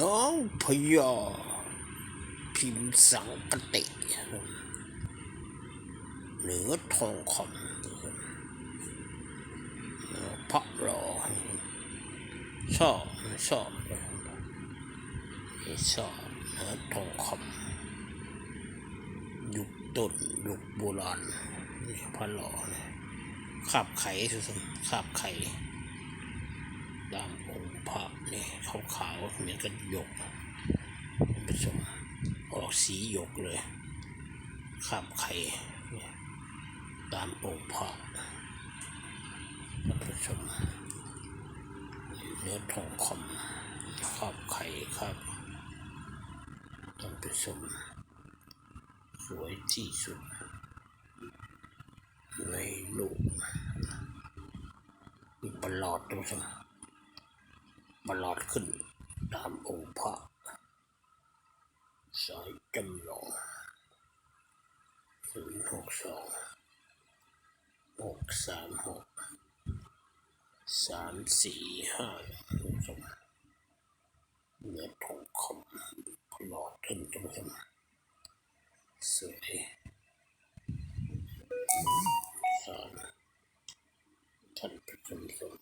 น้องพญาพิมพ์สังกติเหนือทองคำพระรอชอบชอบชอบเหนือทองคำยุคต้นยุคโบราณนี่พระรอเนี่ยขาบไข่สุดๆขาบไข่ นี่ขาวๆเหมือนกันหยกท่านผู้ชมออกสีหยกเลย ข้ามไข่ตามองค์พระท่านผู้ชมเนื้อทองคำข้ามไข่ครับท่านผู้ชมสวยที่สุด ในโลกมีประหลอดท่านผู้ชม มาลอดขึ้น ตามองค์พระสายกำลองศูนย์หกสองหกสามหกสามสี่ห้าหกสองเนื้อทองคำหลอดขึ้นทุงท่าสวยสามท่านผู้ชม